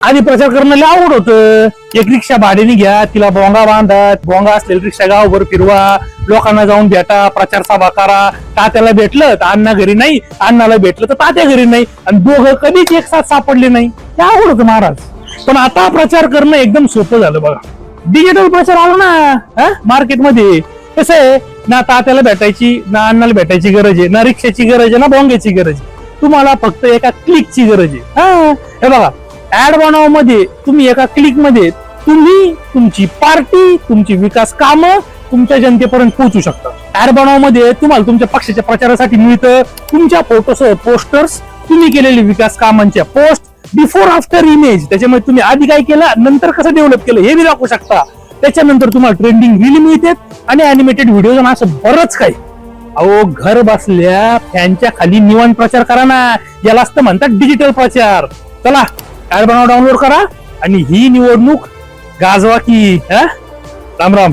आधी प्रचार करण्याला आवड होत. एक रिक्षा भाड्याने घ्या तिला बोंगा बांधा बोंगा असलेली रिक्षा गावभर फिरवा लोकांना जाऊन भेटा प्रचार सभा करा. तात्याला भेटलं तर अण्णा घरी नाही अण्णाला भेटलं तर तात्या घरी नाही. आणि दोघं कधीच एक साथ सापडले नाही. ते आवड होतं महाराज. पण आता प्रचार करणं एकदम सोपं झालं बघा. डिजिटल प्रचार आला ना मार्केटमध्ये. कसं आहे? ना तात्याला भेटायची ना अण्णाला भेटायची गरज आहे ना रिक्षाची गरज आहे ना बोंग्याची गरज आहे. तुम्हाला फक्त एका क्लिकची गरज आहे. हा? हे बघा. ऍड बनवमध्ये तुम्ही एका क्लिकमध्ये तुम्ही तुमची पार्टी तुमची विकास कामं तुमच्या जनतेपर्यंत पोहोचू शकता. ऍड बनवमध्ये तुम्हाला तुमच्या पक्षाच्या प्रचारासाठी मिळतं. तुमच्या फोटोसह पोस्टर्स तुम्ही केलेले विकास कामांच्या पोस्ट बिफोर आफ्टर इमेज त्याच्यामध्ये तुम्ही आधी काय केलं नंतर कसं डेव्हलप केलं हे बी दाखवू शकता. त्याच्यानंतर तुम्हाला ट्रेंडिंग रील मिळते आणि अॅनिमेटेड व्हिडिओ आणि असं बरंच काही. अहो घर बसल्या फॅनच्या खाली निवांत प्रचार करा ना. याला असतं म्हणतात डिजिटल प्रचार. चला. ऍड बनाव डाउनलोड करा. आणि ही निवडणूक गाजवा की राम राम.